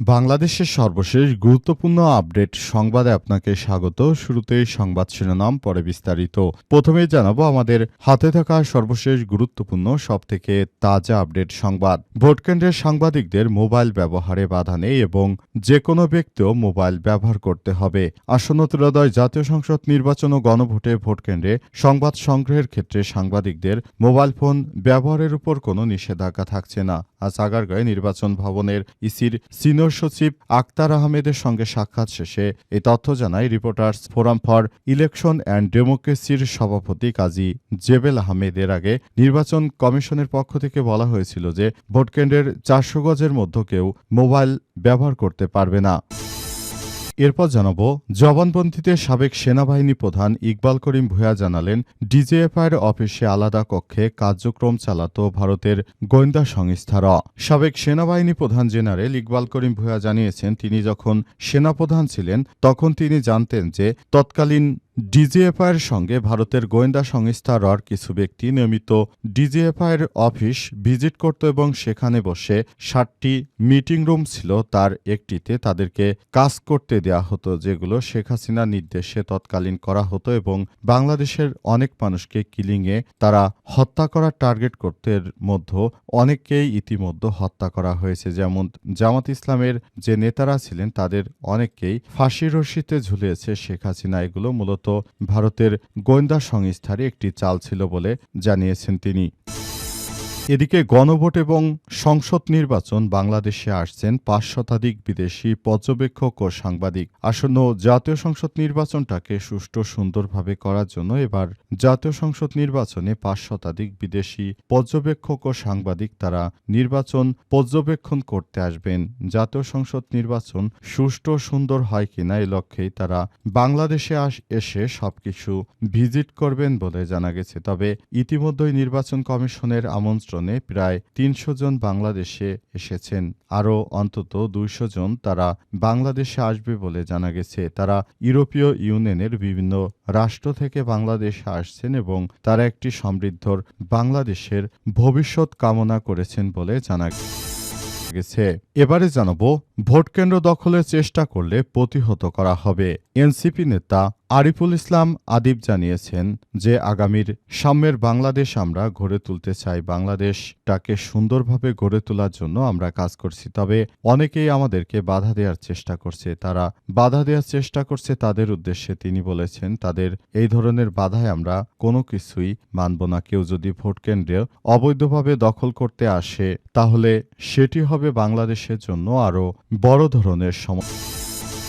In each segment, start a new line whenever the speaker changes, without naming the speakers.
বাংলাদেশের সর্বশেষ গুরুত্বপূর্ণ আপডেট সংবাদে আপনাকে স্বাগত। শুরুতেই সংবাদ শিরোনাম, পরে বিস্তারিত। প্রথমেই জানাব আমাদের হাতে থাকা সর্বশেষ গুরুত্বপূর্ণ, সবথেকে তাজা আপডেট সংবাদ। ভোটকেন্দ্রের সাংবাদিকদের মোবাইল ব্যবহারে বাধা নেই এবং যে কোনো ব্যক্তিও মোবাইল ব্যবহার করতে হবে। আসন্ন ত্রয়োদয় জাতীয় সংসদ নির্বাচন ও গণভোটে ভোটকেন্দ্রে সংবাদ সংগ্রহের ক্ষেত্রে সাংবাদিকদের মোবাইল ফোন ব্যবহারের উপর কোনো নিষেধাজ্ঞা থাকছে না। আজ আগারগাঁয়ে নির্বাচন ভবনের ইসির সিনিয়র সচিব আক্তার আহমেদের সঙ্গে সাক্ষাৎ শেষে এ তথ্য জানায় Reporters Forum for Election and ডেমোক্রেসির সভাপতি কাজী জেবেল আহমেদের আগে নির্বাচন কমিশনের পক্ষ থেকে বলা হয়েছিল যে ভোটকেন্দ্রের চারশো গজের মধ্যে কেউ মোবাইল ব্যবহার করতে পারবে না। এরপর জানাব, জবানবন্দিতে সাবেক সেনাবাহিনী প্রধান ইকবাল করিম ভূয়া জানালেন, ডিজিএফআইয়ের অফিসে আলাদা কক্ষে কার্যক্রম চালাত ভারতের গোয়েন্দা সংস্থারা। সাবেক সেনাবাহিনী প্রধান জেনারেল ইকবাল করিম ভূয়া জানিয়েছেন, তিনি যখন সেনাপ্রধান ছিলেন, তখন তিনি জানতেন যে তৎকালীন ডিজিএফআইয়ের সঙ্গে ভারতের গোয়েন্দা সংস্থা রর কিছু ব্যক্তি নিয়মিত ডিজিএফআইয়ের অফিস ভিজিট করত এবং সেখানে বসে ষাটটি মিটিং রুম ছিল, তার একটিতে তাদেরকে কাজ করতে দেয়া হতো, যেগুলো শেখ হাসিনার নির্দেশে তৎকালীন করা হতো এবং বাংলাদেশের অনেক মানুষকে কিলিংয়ে তারা হত্যা করার টার্গেট করতে মধ্যে অনেককেই ইতিমধ্যে হত্যা করা হয়েছে। যেমন জামাত ইসলামের যে নেতারা ছিলেন, তাদের অনেককেই ফাঁসি রশিতে ঝুলিয়েছে শেখ হাসিনা। এগুলো মূলত ভারতের গোয়েন্দা সংস্থারই একটি চাল ছিল বলে জানিয়েছেন তিনি। এদিকে গণভোট এবং সংসদ নির্বাচন বাংলাদেশে আসছেন পাঁচ শতাধিক বিদেশি পর্যবেক্ষক ও সাংবাদিক। আসন্ন জাতীয় সংসদ নির্বাচনটাকে সুষ্ঠু সুন্দরভাবে করার জন্য এবার জাতীয় সংসদ নির্বাচনে পাঁচ শতাধিক বিদেশি পর্যবেক্ষক ও সাংবাদিক তারা নির্বাচন পর্যবেক্ষণ করতে আসবেন। জাতীয় সংসদ নির্বাচন সুষ্ঠু সুন্দর হয় কিনা এই লক্ষ্যেই তারা বাংলাদেশে এসে সবকিছু ভিজিট করবেন বলে জানা গেছে। তবে ইতিমধ্যেই নির্বাচন কমিশনের আমন্ত্রণে প্রায় তিনশো জন বাংলাদেশে এসেছেন। আরও অন্তত দুইশো জন তারা বাংলাদেশে আসবে বলে জানা গেছে। তারা ইউরোপীয় ইউনিয়নের বিভিন্ন রাষ্ট্র থেকে বাংলাদেশে আসছেন এবং তারা একটি সমৃদ্ধর বাংলাদেশের ভবিষ্যৎ কামনা করেছেন বলে জানা গেছে। এবারে জানাব, ভোটকেন্দ্র দখলের চেষ্টা করলে প্রতিহত করা হবে। এনসিপি নেতা আরিফুল ইসলাম আদিব জানিয়েছেন যে আগামীর সাম্যের বাংলাদেশ আমরা গড়ে তুলতে চাই। বাংলাদেশটাকে সুন্দরভাবে গড়ে তোলার জন্য আমরা কাজ করছি। তবে অনেকেই আমাদেরকে বাধা দেওয়ার চেষ্টা করছে। তারা বাধা দেওয়ার চেষ্টা করছে তাদের উদ্দেশ্যে তিনি বলেছেন, তাদের এই ধরনের বাধায় আমরা কোনো কিছুই মানব না। কেউ যদি ভোট কেন্দ্রে অবৈধভাবে দখল করতে আসে, তাহলে সেটি হবে বাংলাদেশের জন্য আরও বড় ধরনের সমস্যা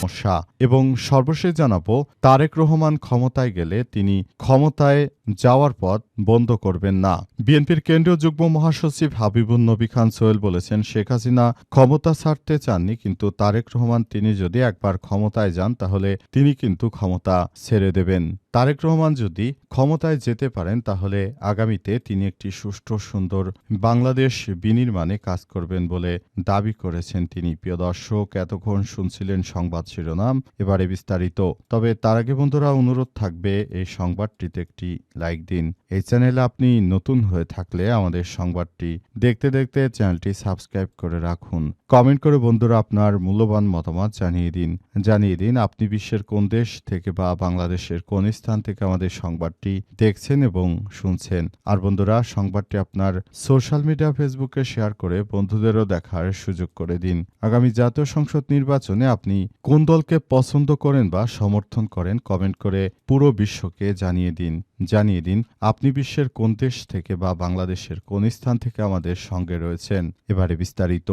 সমস্যা। এবং সর্বশেষ জানাব তারেক রহমান ক্ষমতায় গেলে তিনি ক্ষমতায় যাওয়ার পথ বন্ধ করবেন না। বিএনপির কেন্দ্রীয় যুগ্ম মহাসচিব হাবিবুন নবী খান সোহেল বলেছেন, শেখ হাসিনা ক্ষমতা ছাড়তে চাননি, কিন্তু তারেক রহমান তিনি যদি একবার ক্ষমতায় যান, তাহলে তিনি কিন্তু ক্ষমতা ছেড়ে দেবেন। তারেক রহমান যদি ক্ষমতায় যেতে পারেন, তাহলে আগামীতে তিনি একটি সুষ্ঠু, সুন্দর বাংলাদেশ বিনির্মাণে কাজ করবেন বলে দাবি করেছেন তিনি। প্রিয় দর্শক, এতক্ষণ শুনছিলেন সংবাদ শিরোনাম, এবারে বিস্তারিত। তবে তার আগে বন্ধুরা, অনুরোধ থাকবে, এই সংবাদটিতে একটি লাইক দিন। এই চ্যানেলে আপনি নতুন হয়ে থাকলে আমাদের সংবাদটি দেখতে দেখতে চ্যানেলটি সাবস্ক্রাইব করে রাখুন। কমেন্ট করে বন্ধুরা আপনার মূল্যবান মতামত জানিয়ে দিন। জানিয়ে দিন আপনি বিশ্বের কোন দেশ থেকে বা বাংলাদেশের কোন স্থান থেকে আমাদের সংবাদটি দেখছেন এবং শুনছেন। আর বন্ধুরা, সংবাদটি আপনার সোশ্যাল মিডিয়া ফেসবুকে শেয়ার করে বন্ধুদেরও দেখার সুযোগ করে দিন। আগামী জাতীয় সংসদ নির্বাচনে আপনি কোন দলকে পছন্দ করেন বা সমর্থন করেন কমেন্ট করে পুরো বিশ্বকে জানিয়ে দিন। জানিয়ে দিন, আপনি বিশ্বের কোন দেশ থেকে বা বাংলাদেশের কোন স্থান থেকে আমাদের সঙ্গে রয়েছেন, এবারে বিস্তারিত।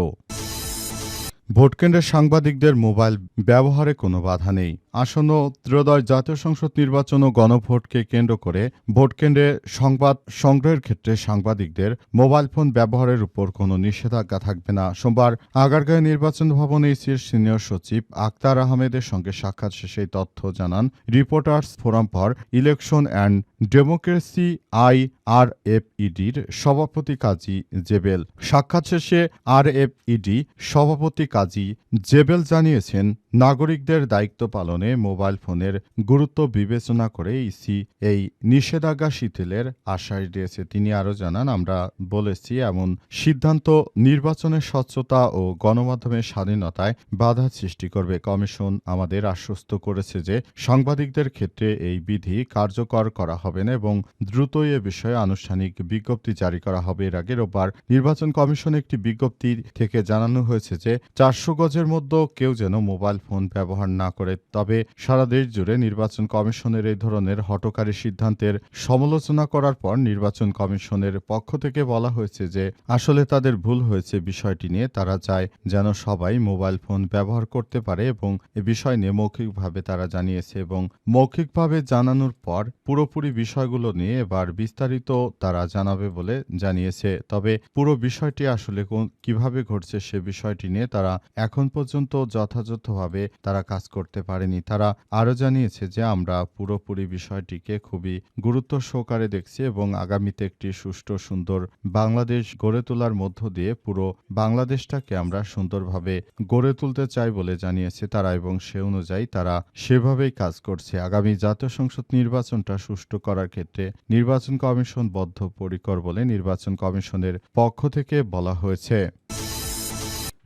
ভোটকেন্দ্রের সাংবাদিকদের মোবাইল ব্যবহারে কোনো বাধা নেই। আসন্ন ত্রয়োদশ জাতীয় সংসদ নির্বাচন ও গণভোটকে কেন্দ্র করে ভোটকেন্দ্রে সংবাদ সংগ্রহের ক্ষেত্রে সাংবাদিকদের মোবাইল ফোন ব্যবহারের উপর কোনো নিষেধাজ্ঞা থাকবে না। সোমবার আগারগাঁও নির্বাচন ভবনে ইসির সিনিয়র সচিব আক্তার আহমেদের সঙ্গে সাক্ষাৎ শেষে তথ্য জানান Reporters Forum for Election and Democracy, I R F ইডির সভাপতি কাজী জেবেল। সাক্ষাৎ শেষে আর এফ ইডি সভাপতি কাজী জেবেল জানিয়েছেন নাগরিকদের দায়িত্ব পালনে মোবাইল ফোনের গুরুত্ব বিবেচনা করে ইসি এই নিষেধাজ্ঞা শিথিলের আশ্বাস দিয়েছে। তিনি আরও জানান, আমরা বলেছি, এমন সিদ্ধান্ত নির্বাচনের স্বচ্ছতা ও গণমাধ্যমের স্বাধীনতায় বাধা সৃষ্টি করবে। কমিশন আমাদের আশ্বস্ত করেছে যে সাংবাদিকদের ক্ষেত্রে এই বিধি কার্যকর করা হবে না এবং দ্রুতই এ বিষয়ে আনুষ্ঠানিক বিজ্ঞপ্তি জারি করা হবে। এর আগে রোববার নির্বাচন কমিশন একটি বিজ্ঞপ্তি থেকে জানানো হয়েছে যে চারশো গজের মধ্যে কেউ যেন মোবাইল ফোন ব্যবহার না করে, তবে সারা দেশ জুড়ে নির্বাচন কমিশনের এই ধরনের হটকারী সিদ্ধান্তের সমালোচনা করার পর নির্বাচন কমিশনের পক্ষ থেকে বলা হয়েছে যে আসলে তাদের ভুল হয়েছে বিষয়টি নিয়ে। তারা চায় যেন সবাই মোবাইল ফোন ব্যবহার করতে পারে এবং এ বিষয় নিয়ে মৌখিকভাবে তারা জানিয়েছে এবং মৌখিকভাবে জানানোর পর পুরোপুরি বিষয়গুলো নিয়ে এবার বিস্তারিত তারা জানাবে বলে জানিয়েছে। তবে পুরো বিষয়টি আসলে কীভাবে ঘটছে সে বিষয়টি নিয়ে তারা এখন পর্যন্ত যথাযথভাবে তারা কাজ করতে পারেনি। তারা আরও জানিয়েছে যে, আমরা পুরোপুরি বিষয়টিকে খুবই গুরুত্ব সহকারে দেখছি এবং আগামীতে একটি সুষ্ঠু, সুন্দর বাংলাদেশ গড়ে তোলার মধ্য দিয়ে পুরো বাংলাদেশটাকে আমরা সুন্দরভাবে গড়ে তুলতে চাই বলে জানিয়েছে তারা এবং সে অনুযায়ী তারা সেভাবেই কাজ করছে। আগামী জাতীয় সংসদ নির্বাচনটা সুষ্ঠু করার ক্ষেত্রে নির্বাচন কমিশন বদ্ধপরিকর বলে নির্বাচন কমিশনের পক্ষ থেকে বলা হয়েছে।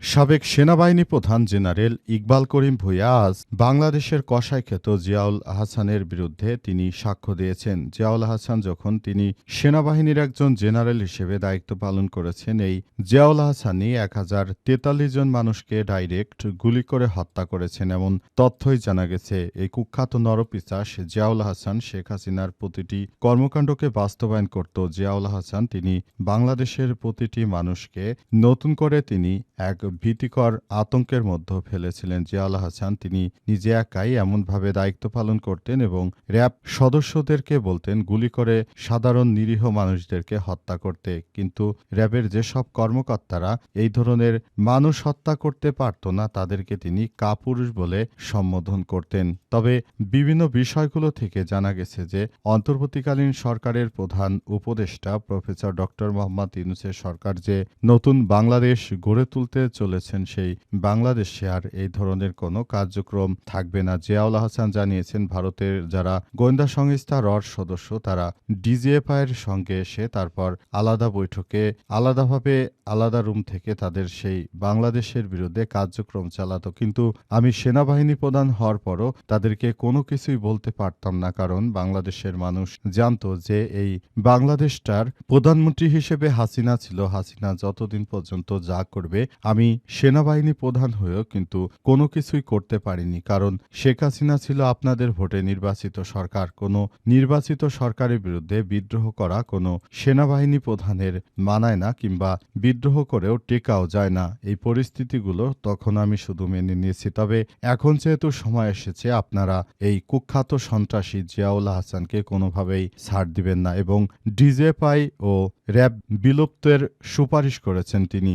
সাবেক সেনাবাহিনী প্রধান জেনারেল ইকবাল করিম ভুইয়া আজ বাংলাদেশের কসাইখ্যাত জিয়াউল হাসানের বিরুদ্ধে তিনি সাক্ষ্য দিয়েছেন। জিয়াউল হাসান যখন তিনি সেনাবাহিনীর একজন জেনারেল হিসেবে দায়িত্ব পালন করেছেন, এই জিয়াউল হাসানই এক হাজার তেতাল্লিশ জন মানুষকে ডাইরেক্ট গুলি করে হত্যা করেছেন এমন তথ্যই জানা গেছে। এই কুখ্যাত নরপিচাস জিয়াউল হাসান শেখ হাসিনার প্রতিটি কর্মকাণ্ডকে বাস্তবায়ন করত। জিয়াউল হাসান তিনি বাংলাদেশের প্রতিটি মানুষকে নতুন করে তিনি এক ভীতিকর আতঙ্কের মধ্যে ফেলেছিলেন জিয়াউল হাসান। তিনি নিজে একাই এমনভাবে দায়িত্ব পালন করতেন এবং র্যাব সদস্যদেরকে বলতেন, গুলি করে সাধারণ নিরীহ মানুষদেরকে হত্যা করতে। কিন্তু র্যাবের যেসব কর্মকর্তারা এই ধরনের মানুষ হত্যা করতে পারত না, তাদেরকে তিনি কাপুরুষ বলে সম্বোধন করতেন। তবে বিভিন্ন বিষয়গুলো থেকে জানা গেছে যে, অন্তর্বর্তীকালীন সরকারের প্রধান উপদেষ্টা প্রফেসর ডক্টর মোহাম্মদ ইউনুসের সরকার যে নতুন বাংলাদেশ গড়ে তুলতে চলেছেন সেই বাংলাদেশে আর এই ধরনের কোনো কার্যক্রম থাকবে না। জিয়াউল হাসান জানিয়েছেন, ভারতের যারা গোয়েন্দা সংস্থা রড সদস্য, তারা ডিজিএফআই এর সঙ্গে এসে তারপর আলাদা বৈঠকে, আলাদাভাবে আলাদা রুম থেকে তাদের সেই বাংলাদেশের বিরুদ্ধে কার্যক্রম চালাতো। কিন্তু আমি সেনাবাহিনী প্রধান হওয়ার পরও তাদেরকে কোনো কিছুই বলতে পারতাম না, কারণ বাংলাদেশের মানুষ জানতো যে এই বাংলাদেশটার প্রধানমন্ত্রী হিসেবে হাসিনা ছিল। হাসিনা যতদিন পর্যন্ত যা করবে, আমি সেনাবাহিনী প্রধান হয়েও কিন্তু কোনো কিছুই করতে পারিনি, কারণ শেখ হাসিনা ছিল আপনাদের ভোটে নির্বাচিত সরকার। কোনো নির্বাচিত সরকারের বিরুদ্ধে বিদ্রোহ করা কোনো সেনাবাহিনী প্রধানের মানায় না, কিংবা বিদ্রোহ করেও টেকাও যায় না। এই পরিস্থিতিগুলো তখন আমি শুধু মেনে নিয়েছি। তবে এখন যেহেতু সময় এসেছে, আপনারা এই কুখ্যাত সন্ত্রাসী জিয়াউল হাসানকে কোনোভাবেই ছাড় দিবেন না, এবং ডিজেপাই ও র্যাব বিলুপ্তের সুপারিশ করেছেন তিনি।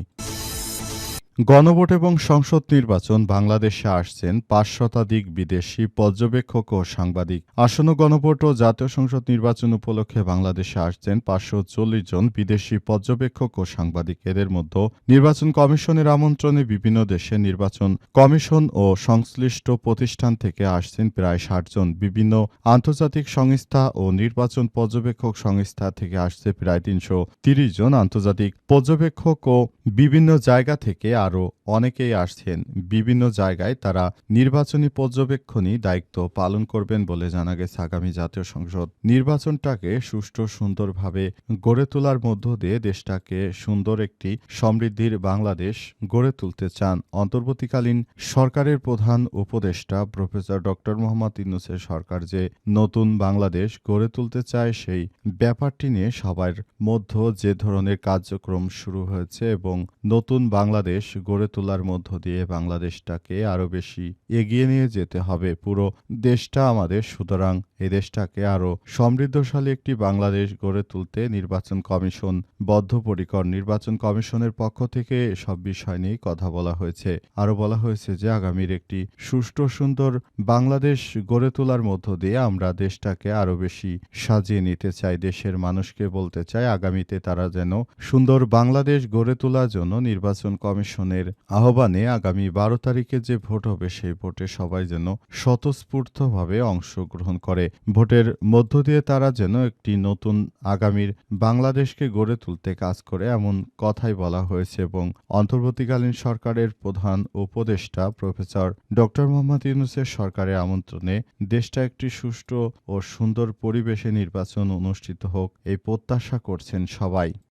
গণভোট এবং সংসদ নির্বাচন বাংলাদেশে আসছেন পাঁচ শতাধিক বিদেশি পর্যবেক্ষক ও সাংবাদিক। আসন্ন গণভোট ও জাতীয় সংসদ নির্বাচন উপলক্ষে বাংলাদেশে আসছেন পাঁচশো চল্লিশ জন বিদেশি পর্যবেক্ষক ও সাংবাদিক। এদের মধ্যে নির্বাচন কমিশনের আমন্ত্রণে বিভিন্ন দেশে নির্বাচন কমিশন ও সংশ্লিষ্ট প্রতিষ্ঠান থেকে আসছেন প্রায় ষাট জন। বিভিন্ন আন্তর্জাতিক সংস্থা ও নির্বাচন পর্যবেক্ষক সংস্থা থেকে আসছে প্রায় তিনশো তিরিশ জন আন্তর্জাতিক পর্যবেক্ষক ও বিভিন্ন জায়গা থেকে আরও অনেকেই আসছেন। বিভিন্ন জায়গায় তারা নির্বাচনী পর্যবেক্ষণই দায়িত্ব পালন করবেন বলে জানা গেছে আগামী জাতীয় সংসদ। নির্বাচনটাকে সুষ্ঠু, সুন্দরভাবে গড়ে তোলার মধ্য দিয়ে দেশটাকে সুন্দর একটি সমৃদ্ধির বাংলাদেশ গড়ে তুলতে চান। অন্তর্বর্তীকালীন সরকারের প্রধান উপদেষ্টা প্রফেসর ডক্টর মোহাম্মদ ইউনুসের সরকার যে নতুন বাংলাদেশ গড়ে তুলতে চায়, সেই ব্যাপারটি নিয়ে সবার মধ্যে যে ধরনের কার্যক্রম শুরু হয়েছে এবং নতুন বাংলাদেশ গড়ে তোলার মধ্য দিয়ে বাংলাদেশটাকে আরও বেশি এগিয়ে নিয়ে যেতে হবে। পুরো দেশটা আমাদের, সুতরাং এই দেশটাকে আরও সমৃদ্ধশালী একটি বাংলাদেশ গড়ে তুলতে নির্বাচন কমিশন বদ্ধপরিকর। নির্বাচন কমিশনের পক্ষ থেকে সব বিষয় নিয়েই কথা বলা হয়েছে। আরও বলা হয়েছে যে, আগামীর একটি সুষ্ঠু, সুন্দর বাংলাদেশ গড়ে তোলার মধ্য দিয়ে আমরা দেশটাকে আরও বেশি সাজিয়ে নিতে চাই। দেশের মানুষকে বলতে চাই, আগামীতে তারা যেন সুন্দর বাংলাদেশ গড়ে তোলার জন্য নির্বাচন কমিশনের আহ্বানে আগামী বারো তারিখে যে ভোট হবে, সেই ভোটে সবাই যেন স্বতঃস্ফূর্তভাবে অংশগ্রহণ করে। ভোটের মধ্য দিয়ে তারা যেন একটি নতুন আগামীর বাংলাদেশকে গড়ে তুলতে কাজ করে এমন কথাই বলা হয়েছে এবং অন্তর্বর্তীকালীন সরকারের প্রধান উপদেষ্টা প্রফেসর ডক্টর মোহাম্মদ ইউনুসের সরকারের আমন্ত্রণে দেশটা একটি সুষ্ঠু ও সুন্দর পরিবেশে নির্বাচন অনুষ্ঠিত হোক, এই প্রত্যাশা করছেন সবাই।